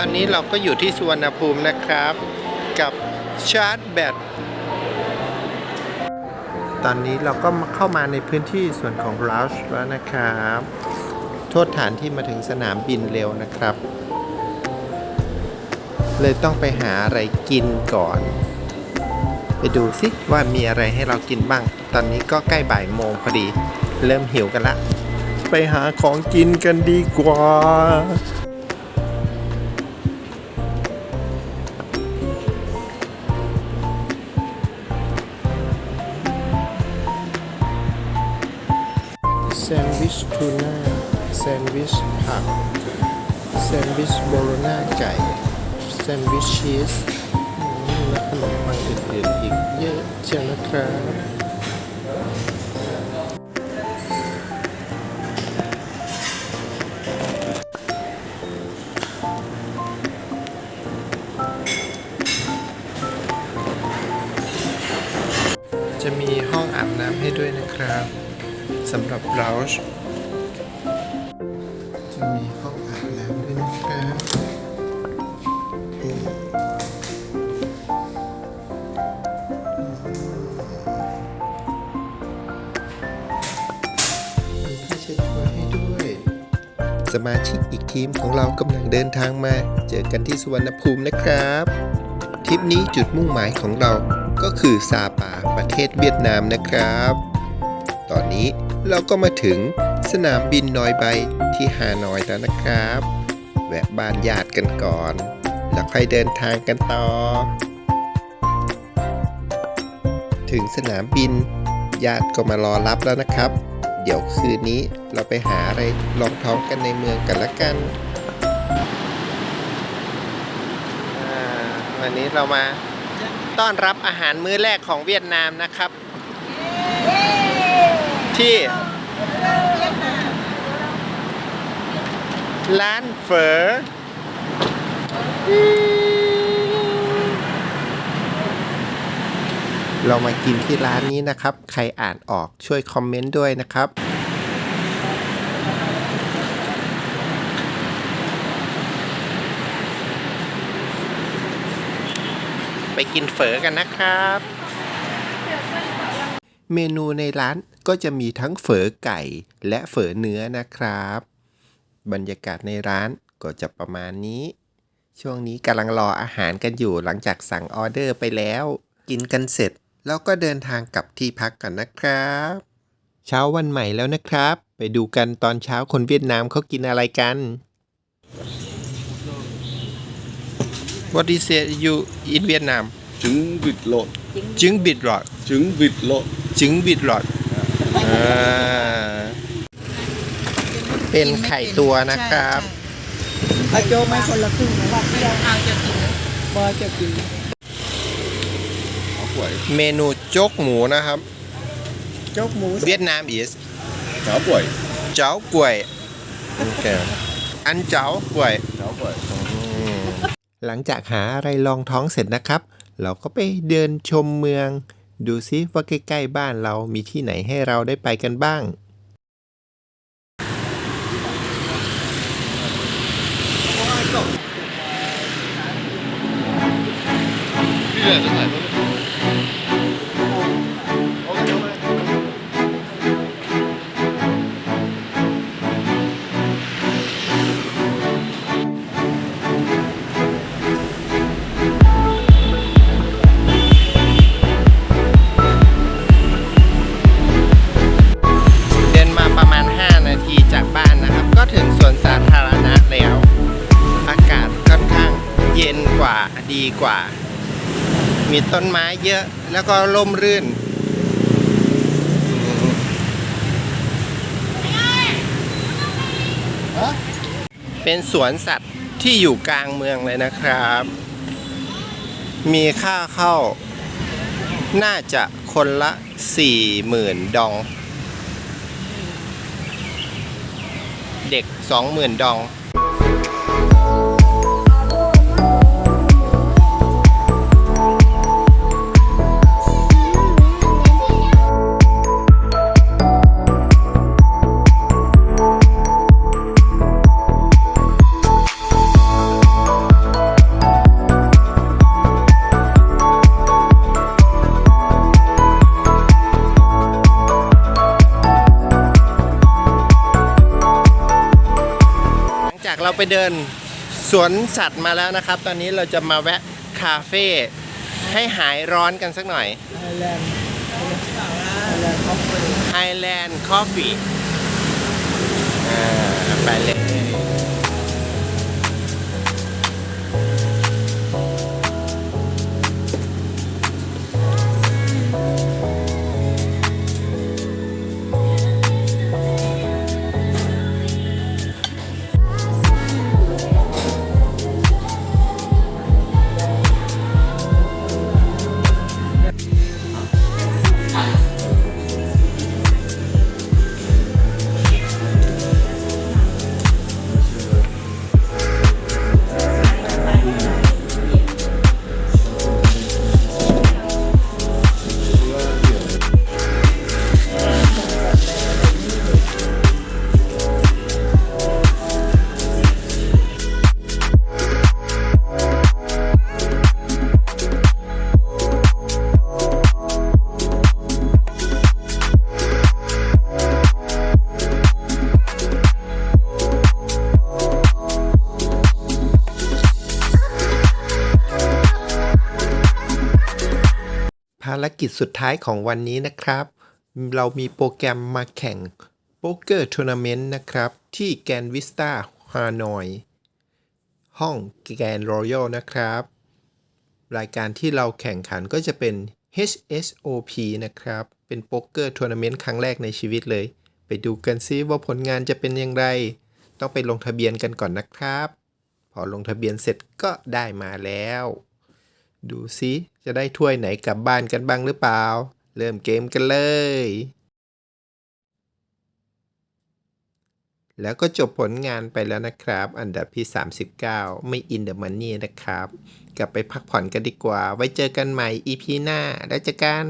อนนี้เราก็อยู่ที่สุวรรณภูมินะครับ กับชาร์จแบต ตอนนี้เราก็เข้ามาในพื้นที่ส่วนของ r o u c h แล้วนะครับ โทษฐานที่มาถึงสนามบินเร็วนะครับ เลยต้องไปหาอะไรกินก่อน ไปดูสิว่ามีอะไรให้เรากินบ้าง ตอนนี้ก็ใกล้บ่ายโมงพอดี เริ่มหิวกันละ ไปหาของกินกันดีกว่า ซนด์วิชทูน่าแซนด์วิชผักแซนด์วิชโบโลน่าไก่แซนด์วิชชีสและขนมปังอื่นๆอีกเยอะเชียวนะครับจะมีห้องอาบน้ำให้ด้วยนะครับ สำหรับเราชจะมีห้องอาบน้ำด้วยนะครับอืมมีผ้าเช็ดตัวให้ด้วย สมาชิกอีกทีมของเรากำลังเดินทางมา เจอกันที่สุวรรณภูมินะครับทริปนี้จุดมุ่งหมายของเราก็คือซาปาประเทศเวียดนามนะครับ ตอนนี้เราก็มาถึงสนามบินนอยใบที่ฮานอยแล้วนะครับ แวะบ้านญาติกันก่อน แล้วค่อยเดินทางกันต่อ ถึงสนามบิน ญาติก็มารอรับแล้วนะครับ เดี๋ยวคืนนี้เราไปหาอะไรลองท้องกันในเมืองกันละกันอ่าวันนี้เรามาต้อนรับอาหารมื้อแรกของเวียดนามนะครับ ที่ ร้านเฝอเรามากินที่ร้านนี้นะครับ ใครอ่านออกช่วยคอมเมนต์ด้วยนะครับ ไปกินเฝอกันนะครับ เมนูในร้าน ก็จะมีทั้งเฝอไก่และเฝอเนื้อนะครับ บรรยากาศในร้านก็จะประมาณนี้ ช่วงนี้กำลังรออาหารกันอยู่หลังจากสั่งออเดอร์ไปแล้ว กินกันเสร็จ แล้วก็เดินทางกลับที่พักกันนะครับ เช้าวันใหม่แล้วนะครับ ไปดูกันตอนเช้าคนเวียดนามเขากินอะไรกัน What is it you in Vietnam trứng vịt lộn จึงบิดหรอด trứng vịt lộn จึงบิดหล อดอ่าเป็นไข่ตัวนะครับ เอาโจ๊กไหมคนละครึ่งนะเอาจะกินบอจะกิน áo quẩy เมนูโจ๊กหมูนะครับ โจ๊กหมูเวียดนาม is cháo quẩy เจ้ากล้วยโอเคอันเจ้ากล้วย cháo quẩy หลังจากหาอะไรลองท้องเสร็จนะครับ เราก็ไปเดินชมเมือง ดูซิว่าใกล้ๆบ้านเรามีที่ไหนให้เราได้ไปกันบ้างเดีกว่า มีต้นไม้เยอะแล้วก็ร่มรื่น เป็นสวนสัตว์ที่อยู่กลางเมืองเลยนะครับ มีค่าเข้า น่าจะคนละ40,000ดอง เด็ก20,000ดองจาก เราไปเดินสวนสัตว์มาแล้วนะครับ ตอนนี้เราจะมาแวะคาเฟ่ให้หายร้อนกันสักหน่อยไฮแลนด์ไทยแลนด์คอฟฟี่ Highland Coffee อ่าไปเลยารกิจสุดท้ายของวันนี้นะครับ เรามีโปรแกรมมาแข่งโป๊กเกอร์ทัวร์นาเมนต์นะครับ ที่แกนวิสตาฮานอย ห้องแกนรอยัลนะครับ รายการที่เราแข่งขันก็จะเป็น HSOP นะครับ เป็นโป๊กเกอร์ทัวร์นาเมนต์ครั้งแรกในชีวิตเลย ไปดูกันซิว่าผลงานจะเป็นอย่างไร ต้องไปลงทะเบียนกันก่อนนะครับ พอลงทะเบียนเสร็จก็ได้มาแล้ว ดูซิจะได้ถ้วยไหนกลับบ้านกันบ้างหรือเปล่า เริ่มเกมกันเลย แล้วก็จบผลงานไปแล้วนะครับ อันดับที่ 39 ไม่อินเดอะมันนี่นะครับ กลับไปพักผ่อนกันดีกว่า ไว้เจอกันใหม่ EP หน้า แล้วเจอกัน